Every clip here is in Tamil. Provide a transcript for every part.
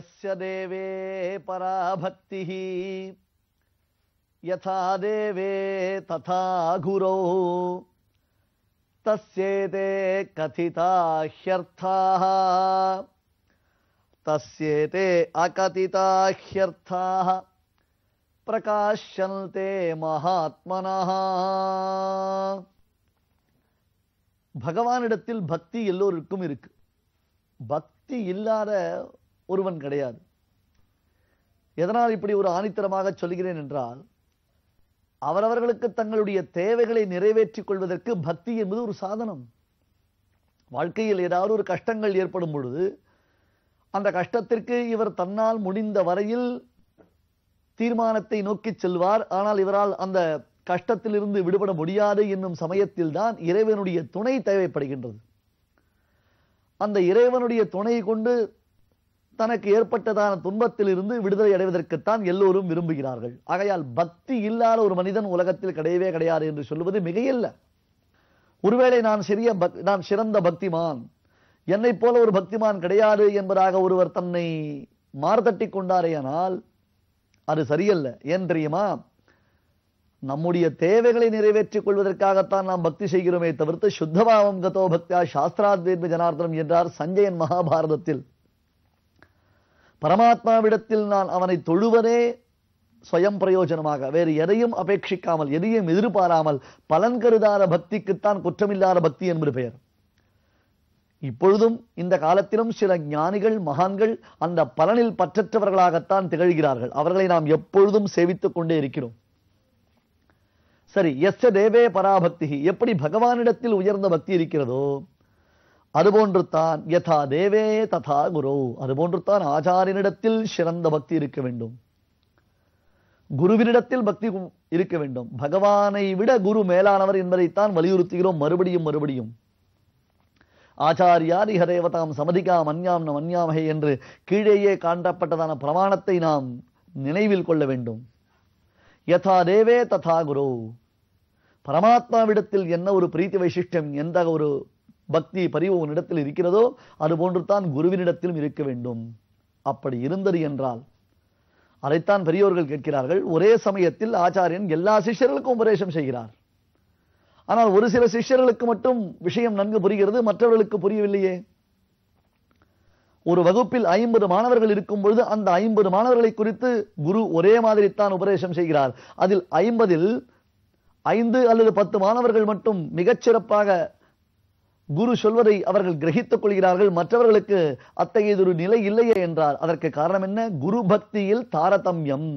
यस्य देवे परा भक्तिः यथा देवे तथा गुरौ तस्येते कथिता ह्यर्थाः तस्येते अकथिता ह्यर्थाः பிரகாஷந்தே மகாத்மனः பகவானிடத்தில் பக்தி எல்லோருக்கும் இருக்கு பக்தி இல்லாத ஒருவன் கிடையாது. எதனால் இப்படி ஒரு ஆணித்தரமாக சொல்கிறேன் என்றால் அவரவர்களுக்கு தங்களுடைய தேவைகளை நிறைவேற்றிக் கொள்வதற்கு பக்தி என்பது ஒரு சாதனம். வாழ்க்கையில் ஏதாவது ஒரு கஷ்டங்கள் ஏற்படும் பொழுது அந்த கஷ்டத்திற்கு இவர் தன்னால் முடிந்த வரையில் தீர்மானத்தை நோக்கி செல்வார். ஆனால் இவரால் அந்த கஷ்டத்திலிருந்து விடுபட முடியாது என்னும் சமயத்தில் தான் இறைவனுடைய துணை தேவைப்படுகின்றது. அந்த இறைவனுடைய துணை கொண்டு தனக்கு ஏற்பட்டதான துன்பத்தில் இருந்து விடுதலை அடைவதற்குத்தான் எல்லோரும் விரும்புகிறார்கள். ஆகையால் பக்தி இல்லாத ஒரு மனிதன் உலகத்தில் கிடையவே கிடையாது என்று சொல்வது மிகையல்ல. ஒருவேளை நான் சிறிய நான் சிறந்த பக்திமான் என்னைப் போல ஒரு பக்திமான் கிடையாது என்பதாக ஒருவர் தன்னை மார்தட்டி கொண்டாரேயானால் அது சரியல்ல. ஏன் தெரியுமா? நம்முடைய தேவைகளை நிறைவேற்றிக் கொள்வதற்காகத்தான் நாம் பக்தி செய்கிறோமே தவிர்த்து சுத்தபாவம் கதோ பக்தியா சாஸ்திராத்வேத்ம ஜனார்தனம் என்றார் சஞ்சயன் மகாபாரதத்தில். பரமாத்மாவிடத்தில் நான் அவனை தொழுவதே ஸ்வயம் பிரயோஜனமாக. வேறு எதையும் அபேட்சிக்காமல் எதையும் எதிர்பாராமல் பலன் கருதாத பக்திக்குத்தான் குற்றமில்லாத பக்தி என்பது பெயர். இப்பொழுதும் இந்த காலத்திலும் சில ஞானிகள் மகான்கள் அந்த பலனில் பற்றற்றவர்களாகத்தான் திகழ்கிறார்கள். அவர்களை நாம் எப்பொழுதும் சேவித்துக் கொண்டே இருக்கிறோம். சரி எஸ் தேவே பராபக்தி எப்படி பகவானிடத்தில் உயர்ந்த பக்தி இருக்கிறதோ அதுபோன்று தான் யதா தேவே ததா குரு. அதுபோன்று தான் ஆச்சாரியனிடத்தில் சிறந்த பக்தி இருக்க வேண்டும். குருவினிடத்தில் பக்தி இருக்க வேண்டும். பகவானை விட குரு மேலானவர் என்பதைத்தான் வலியுறுத்துகிறோம் மறுபடியும் மறுபடியும். ஆச்சாரியார் இகதேவதாம் சமதிகாம் அந்யாம் நம் அந்யாமகே என்று கீழேயே காண்டப்பட்டதான பிரமாணத்தை நாம் நினைவில் கொள்ள வேண்டும். யதா தேவே ததா குரு. பரமாத்மாவிடத்தில் என்ன ஒரு பிரீத்தி வைசிஷ்டம் எந்த ஒரு பக்தி பரிவு உன்னிடத்தில் இருக்கிறதோ அதுபோன்று தான் குருவினிடத்திலும் இருக்க வேண்டும். அப்படி இருந்தது என்றால் அதைத்தான் பெரியோர்கள் கேட்கிறார்கள். ஒரே சமயத்தில் ஆச்சாரியன் எல்லா சிஷ்யர்களுக்கும் உபதேசம் செய்கிறார். ஆனால் ஒரு சில சிஷ்யர்களுக்கு மட்டும் விஷயம் நன்கு புரிகிறது மற்றவர்களுக்கு புரியவில்லையே. ஒரு வகுப்பில் ஐம்பது மாணவர்கள் இருக்கும் பொழுது அந்த ஐம்பது மாணவர்களை குறித்து குரு ஒரே மாதிரி தான் உபதேசம் செய்கிறார். அதில் ஐம்பதில் ஐந்து அல்லது பத்து மாணவர்கள் மட்டும் மிகச்சிறப்பாக குரு சொல்வதை அவர்கள் கிரகித்துக் கொள்கிறார்கள். மற்றவர்களுக்கு அத்தகையதொரு நிலை இல்லையே என்றார் அதற்கு காரணம் என்ன? குரு பக்தியில் தாரதமியம்.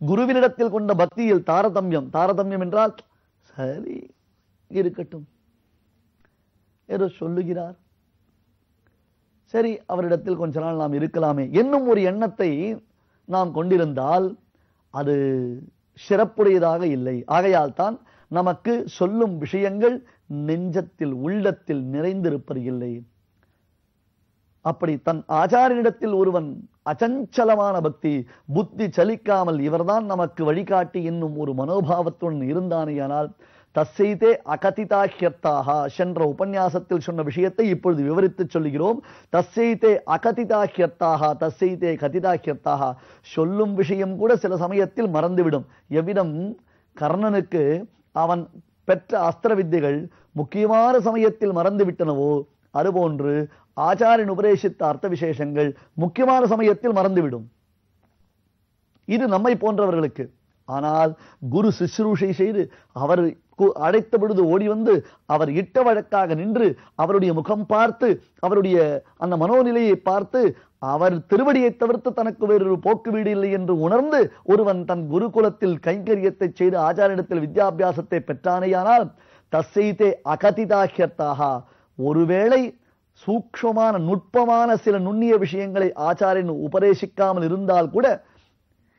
குருவினிடத்தில் கொண்ட பக்தியில் தாரதமியம். தாரதமியம் என்றால் சரி இருக்கட்டும். என்று சொல்லுகிறார். சரி அவரிடத்தில் கொஞ்ச நாள் நாம் இருக்கலாமே. என்னும் ஒரு எண்ணத்தை நாம் கொண்டிருந்தால் அது சிறப்புடையதாக இல்லை. ஆகையால் தான் நமக்கு சொல்லும் விஷயங்கள் நெஞ்சத்தில் உள்ளத்தில் நிறைந்திருப்பது இல்லை அப்படி தன் ஆச்சாரியனிடத்தில் ஒருவன் அச்சஞ்சலமான பக்தி புத்தி சலிக்காமல் இவர்தான் நமக்கு வழிகாட்டி என்னும் ஒரு மனோபாவத்துடன் இருந்தானேயானால் தசைதே அகதிதாஹ்யர்த்தாக சென்ற உபன்யாசத்தில் சொன்ன விஷயத்தை இப்பொழுது விவரித்து சொல்லுகிறோம். தசைதே அகதிதாஹ்யர்த்தாக தசைதே கதிதாஹ்யர்த்தாக சொல்லும் விஷயம் கூட சில சமயத்தில் மறந்துவிடும். எவ்விதம்? கர்ணனுக்கு அவன் பெற்ற அஸ்திர வித்தைகள் முக்கியமான சமயத்தில் மறந்து விட்டனவோ அதுபோன்று ஆச்சாரியன் உபதேசித்த அர்த்த விசேஷங்கள் முக்கியமான சமயத்தில் மறந்துவிடும். இது நம்மை போன்றவர்களுக்கு. ஆனால் குரு சுசுரூஷை செய்து அவர் அழைத்த பொழுது ஓடி வந்து அவர் இட்ட வழக்காக நின்று அவருடைய முகம் பார்த்து அவருடைய அந்த மனோநிலையை பார்த்து அவர் திருவடியை தவிர்த்து தனக்கு வேறொரு போக்கு வீடு இல்லை என்று உணர்ந்து ஒருவன் தன் குருகுலத்தில் கைங்கரியத்தை செய்து ஆச்சாரிடத்தில் வித்யாபியாசத்தை பெற்றானேயானால் தசைதே அகதிதாகியத்தாக ஒருவேளை சூக்ஷமான நுட்பமான சில நுண்ணிய விஷயங்களை ஆச்சாரியன் உபதேசிக்காமல் இருந்தால் கூட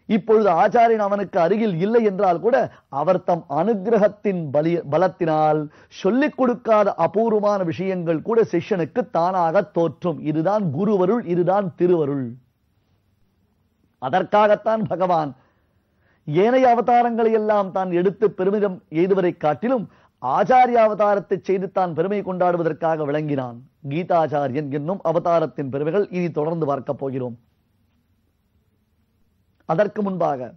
இப்பொழுது ஆச்சாரியன் அவனுக்கு அருகில் இல்லை என்றால் கூட அவர் தம் அனுகிரகத்தின் பலி பலத்தினால் சொல்லிக் கொடுக்காத அபூர்வமான விஷயங்கள் கூட சிஷ்யனுக்கு தானாக தோற்றும். இதுதான் குருவருள் இதுதான் திருவருள். அதற்காகத்தான் பகவான் ஏனைய அவதாரங்களை எல்லாம் தான் எடுத்து பெருமிதம் எய்துவதை காட்டிலும் ஆச்சாரிய அவதாரத்தை செய்து தான் பெருமை கொண்டாடுவதற்காக விளங்கினான். கீதாச்சாரியன் என்னும் அவதாரத்தின் பெருமைகள் இனி தொடர்ந்து பார்க்கப் போகிறோம். அதற்கு முன்பாக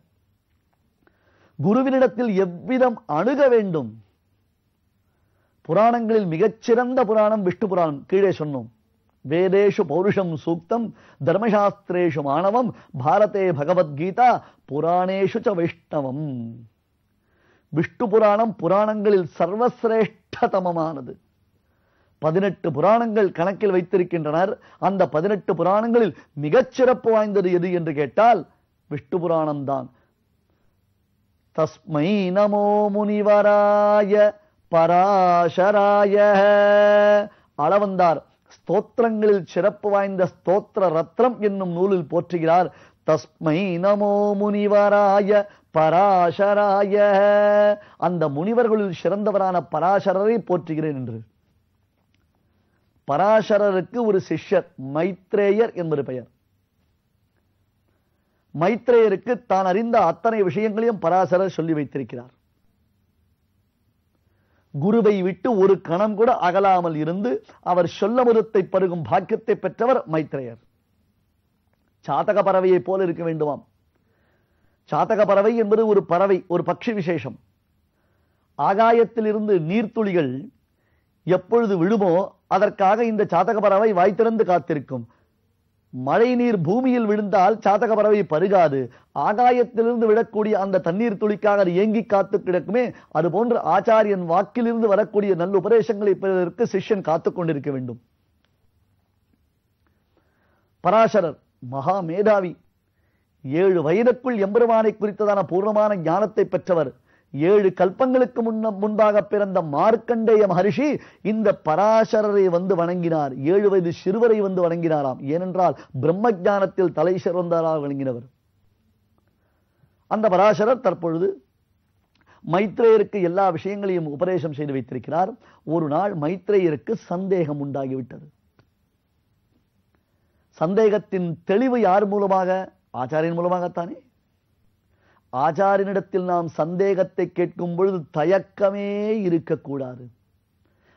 குருவினிடத்தில் எவ்விதம் அணுக வேண்டும்? புராணங்களில் மிகச்சிறந்த புராணம் விஷ்ணு புராணம். கீழே சொன்னோம். வேதேஷு பௌருஷம் சூக்தம் தர்மசாஸ்திரேஷு மாணவம் பாரதே பகவத்கீதா புராணேஷு ச வைஷ்ணவம். விஷ்ணு புராணம் புராணங்களில் சர்வசிரேஷ்டதமமானது. பதினெட்டு புராணங்கள் கணக்கில் வைத்திருக்கின்றனர். அந்த பதினெட்டு புராணங்களில் மிகச்சிறப்பு வாய்ந்தது எது என்று கேட்டால் விஷ்ணு புராணம் தான் தஸ்மை நமோ முனிவராய பராசராய. அளவந்தார். ஸ்தோத்திரங்களில் சிறப்பு வாய்ந்த ஸ்தோத்திர ரத்னம் என்னும் நூலில் போற்றுகிறார். தஸ்மை நமோ முனிவராய பராசராய. அந்த முனிவர்களில் சிறந்தவரான பராசரரை போற்றுகிறேன் என்று. பராசரருக்கு ஒரு சிஷ்யர் மைத்ரேயர் என்பது பெயர். மைத்ரேயருக்கு தான் அறிந்த அத்தனை விஷயங்களையும் பராசரர் சொல்லி வைத்திருக்கிறார். குருவை விட்டு ஒரு கணம் கூட அகலாமல் இருந்து அவர் சொல்ல முறத்தை பருகும் பாக்கியத்தை பெற்றவர் மைத்ரேயர். சாதக பறவையை போல இருக்க வேண்டுமாம். சாதக பறவை என்பது ஒரு பறவை ஒரு பட்சி விசேஷம். ஆகாயத்திலிருந்து நீர்த்துளிகள் எப்பொழுது விழுமோ அதற்காக இந்த சாதக பறவை வாய்த்திறந்து காத்திருக்கும். மழை நீர் பூமியில் விழுந்தால் சாதக பறவை பருகாது. ஆகாயத்திலிருந்து விடக்கூடிய அந்த தண்ணீர் துளிக்காக அது ஏங்கி காத்து கிடக்குமே அது போன்ற ஆச்சாரியன் வாக்கிலிருந்து வரக்கூடிய நல்ல உபதேசங்களை பெறுவதற்கு சிஷ்யன் காத்துக் கொண்டிருக்க வேண்டும். பராசரர் மகா மேதாவி ஏழு வயதுக்குள் எம்பெருமானை குறித்ததான பூர்ணமான ஞானத்தை பெற்றவர் ஏழு கல்பங்களுக்கு முன்ன முன்பாக பிறந்த மார்க்கண்டேய மகரிஷி இந்த பராசரரை வந்து வணங்கினார். ஏழு வயது சிறுவரை வந்து வணங்கினாராம். ஏனென்றால் பிரம்ம ஞானத்தில் தலை சிறந்தாராக வணங்கினவர் அந்த பராசரர் தற்பொழுது மைத்ரேயருக்கு எல்லா விஷயங்களையும் உபதேசம் செய்து வைத்திருக்கிறார். ஒரு நாள் மைத்ரேயருக்கு சந்தேகம் உண்டாகிவிட்டது. சந்தேகத்தின் தெளிவு யார் மூலமாக? ஆச்சாரியன் மூலமாகத்தானே? ஆச்சாரியனிடத்தில் நாம் சந்தேகத்தை கேட்கும் பொழுது தயக்கமே இருக்கக்கூடாது.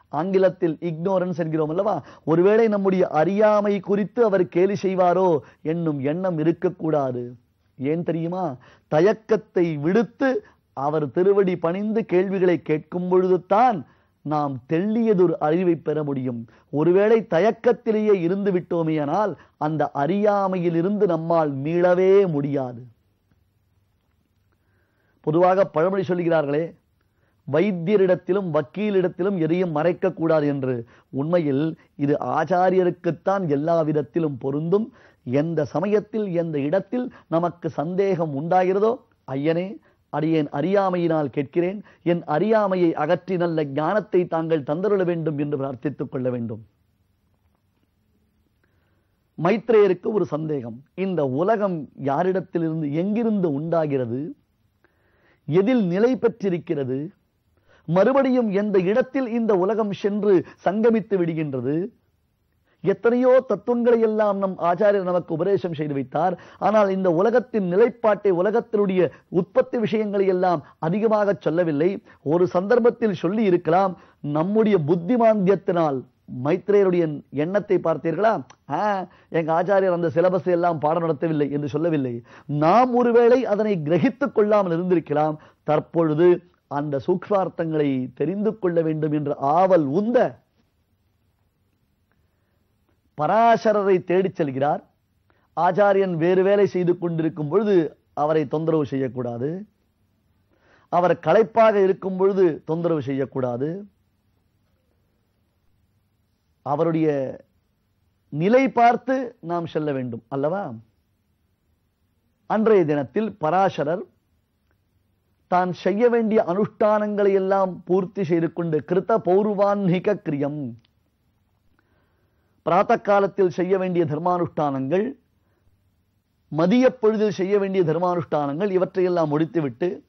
ஆங்கிலத்தில் இக்னோரன்ஸ் என்கிறோம் அல்லவா? ஒருவேளை நம்முடைய அறியாமை குறித்து அவர் கேலி செய்வாரோ என்னும் எண்ணம் இருக்கக்கூடாது. ஏன் தெரியுமா? தயக்கத்தை விடுத்து அவர் திருவடி பணிந்து கேள்விகளை கேட்கும் பொழுதுதான் நாம் தெள்ளியதொரு அறிவை பெற முடியும். ஒருவேளை தயக்கத்திலேயே இருந்து விட்டோமேயானால் அந்த அறியாமையிலிருந்து நம்மால் மீளவே முடியாது. பொதுவாக பழமொழி சொல்லுகிறார்களே வைத்தியரிடத்திலும் வக்கீலிடத்திலும் எதையும் மறைக்கக்கூடாது என்று. உண்மையில் இது ஆச்சாரியருக்குத்தான் எல்லா விதத்திலும் பொருந்தும். எந்த சமயத்தில் எந்த இடத்தில் நமக்கு சந்தேகம் உண்டாகிறதோ ஐயனே அடியேன் அறியாமையினால் கேட்கிறேன். என் அறியாமையை அகற்றி நல்ல ஞானத்தை தாங்கள் தந்தருள வேண்டும் என்று பிரார்த்தித்துக் கொள்ள வேண்டும். மைத்ரேயருக்கு ஒரு சந்தேகம். இந்த உலகம் யாரிடத்திலிருந்து எங்கிருந்து உண்டாகிறது? எதில் நிலை பெற்றிருக்கிறது? மறுபடியும் எந்த இடத்தில் இந்த உலகம் சென்று சங்கமித்து விடுகின்றது? எத்தனையோ தத்துவங்களை எல்லாம் நம் ஆச்சாரியர் நமக்கு உபதேசம் செய்து வைத்தார். ஆனால் இந்த உலகத்தின் நிலைப்பாட்டை உலகத்தினுடைய உற்பத்தி விஷயங்களை எல்லாம் அதிகமாக சொல்லவில்லை. ஒரு சந்தர்ப்பத்தில் சொல்லி இருக்கலாம் நம்முடைய புத்திமாந்தியத்தினால் மைத்ரேயருடைய எண்ணத்தை பார்த்தீர்களா? எங்க ஆச்சாரியர் அந்த சிலபஸ் எல்லாம் பாடம் நடத்தவில்லை என்று சொல்லவில்லை. நாம் ஒருவேளை அதனை கிரகித்துக் கொள்ளாமல் இருந்திருக்கலாம். தற்பொழுது அந்த சூக்ஷார்த்தங்களை தெரிந்து கொள்ள வேண்டும் என்ற ஆவல் உந்த பராசரரை தேடிச் செல்கிறார். ஆச்சாரியன் வேறு வேலை செய்து கொண்டிருக்கும் பொழுது அவரை தொந்தரவு செய்யக்கூடாது. அவர் களைப்பாக இருக்கும் பொழுது தொந்தரவு செய்யக்கூடாது. அவருடைய நிலை பார்த்து நாம் செல்ல வேண்டும் அல்லவா? அன்றைய தினத்தில் பராசரர் தான் செய்ய வேண்டிய அனுஷ்டானங்களை எல்லாம் பூர்த்தி செய்து கொண்டு கிருத்த பௌர்வான்மிக கிரியம். பிராத்த காலத்தில் செய்ய வேண்டிய தர்மானுஷ்டானங்கள் மதிய பொழுதில் செய்ய வேண்டிய தர்மானுஷ்டானங்கள் இவற்றையெல்லாம் முடித்துவிட்டு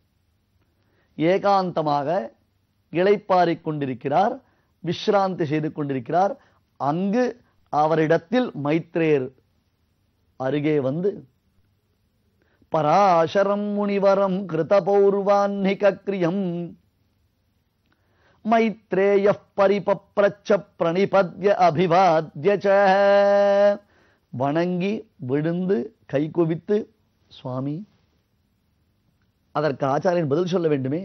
ஏகாந்தமாக இளைப்பாறிக் கொண்டிருக்கிறார். விஸ்ராந்தி செய்து கொண்டிருக்கிறார். அங்கு அவரிடத்தில் மைத்ரேயர் அருகே வந்து பராசரம் முனிவரம் கிருத பௌர்வான்னிக மைத்ரேய பரிபப்ரச்ச பிரணிபத்ய அபிவாத்ய வணங்கி விழுந்து கை குவித்து சுவாமி அதற்கு ஆச்சாரியன் பதில் சொல்ல வேண்டுமே?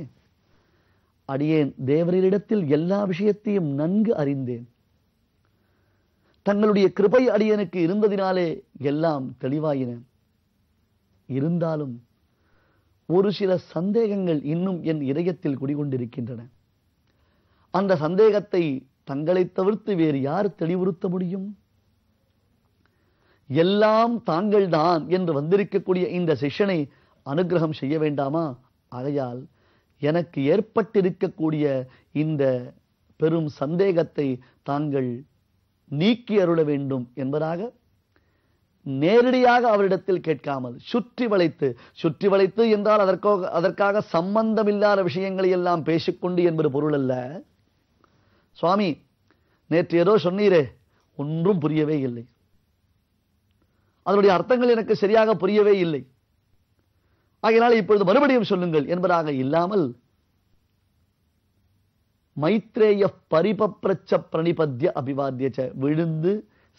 அடியேன். தேவரிடத்தில் எல்லா விஷயத்தையும் நன்கு அறிந்தேன். தங்களுடைய கிருபை அடியனுக்கு இருந்ததினாலே எல்லாம் தெளிவாயின. இருந்தாலும் ஒரு சில சந்தேகங்கள் இன்னும் என் இதயத்தில் குடிகொண்டிருக்கின்றன. அந்த சந்தேகத்தை தங்களை தவிர்த்து வேறு யார் தெளிவுறுத்த முடியும்? எல்லாம் தாங்கள்தான் என்று வந்திருக்கக்கூடிய இந்த சிஷ்யனை அனுகிரகம் செய்ய வேண்டாமா? ஆகையால் எனக்கு ஏற்பட்டிருக்கக்கூடிய இந்த பெரும் சந்தேகத்தை தாங்கள் நீக்கி அருள வேண்டும் என்பதாக நேரடியாக அவரிடத்தில் கேட்காமல் சுற்றி வளைத்து சுற்றி வளைத்து என்றால் அதற்காக அதற்காக சம்பந்தமில்லாத விஷயங்களை எல்லாம் பேசிக்கொண்டு என்பது பொருள் அல்ல. சுவாமி நேற்று ஏதோ சொன்னீரே ஒன்றும் புரியவே இல்லை. அதனுடைய அர்த்தங்கள் எனக்கு சரியாக புரியவே இல்லை. ஆகையினால் இப்பொழுது மறுபடியும் சொல்லுங்கள் என்பதாக இல்லாமல் மைத்ரேய பரிபப்ரச்ச பிரணிபத்ய அபிவாத்தியச்ச விழுந்து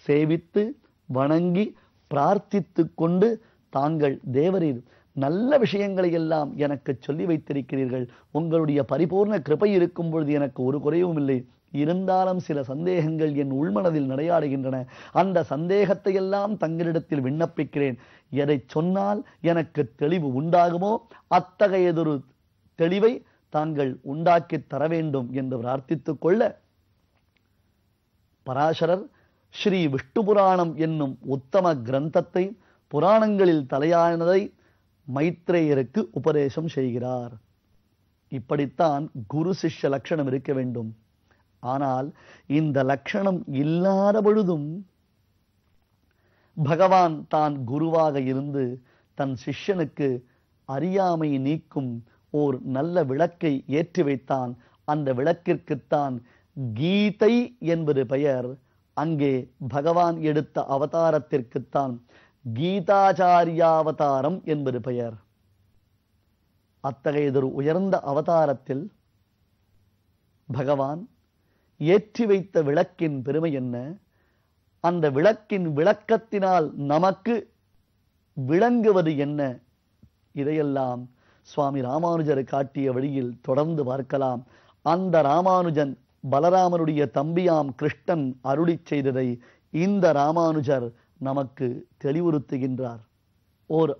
சேவித்து வணங்கி பிரார்த்தித்து கொண்டு தாங்கள் தேவரீர் நல்ல விஷயங்களை எல்லாம் எனக்கு சொல்லி வைத்திருக்கிறீர்கள். உங்களுடைய பரிபூர்ண கிருபை இருக்கும் பொழுது எனக்கு ஒரு குறைவும் இல்லை. இருந்தாலும் சில சந்தேகங்கள் என் உள்மனதில் நடையாடுகின்றன. அந்த சந்தேகத்தை எல்லாம் தங்களிடத்தில் விண்ணப்பிக்கிறேன். எதை சொன்னால் எனக்கு தெளிவு உண்டாகுமோ? அத்தகையதொரு தெளிவை தாங்கள் உண்டாக்கி தர வேண்டும் என்று பிரார்த்தித்துக் கொள்ள பராசரர் ஸ்ரீ விஷ்ணு புராணம் என்னும் உத்தம கிரந்தத்தை புராணங்களில் தலையானதை மைத்ரேயருக்கு உபதேசம் செய்கிறார். இப்படித்தான் குரு சிஷ்ய லட்சணம் இருக்க வேண்டும். ஆனால் இந்த லட்சணம் இல்லாத பொழுதும் பகவான் தான் குருவாக இருந்து தன் சிஷ்யனுக்கு அறியாமை நீக்கும் ஓர் நல்ல விளக்கை ஏற்றி வைத்தான். அந்த விளக்கிற்குத்தான் கீதை என்பது பெயர். அங்கே பகவான் எடுத்த அவதாரத்திற்குத்தான் கீதாச்சாரியாவதாரம் என்பது பெயர். அத்தகையதொரு உயர்ந்த அவதாரத்தில் பகவான் ஏற்றி வைத்த விளக்கின் பெருமை என்ன? அந்த விளக்கின் விளக்கத்தினால் நமக்கு விளங்குவது என்ன? இதையெல்லாம் சுவாமி ராமானுஜர் காட்டிய வழியில் தொடர்ந்து பார்க்கலாம். அந்த ராமானுஜன் பலராமனுடைய தம்பியாம் கிருஷ்ணன் அருளிச் செய்ததை இந்த ராமானுஜர் நமக்கு தெளிவுறுத்துகின்றார். ஓர்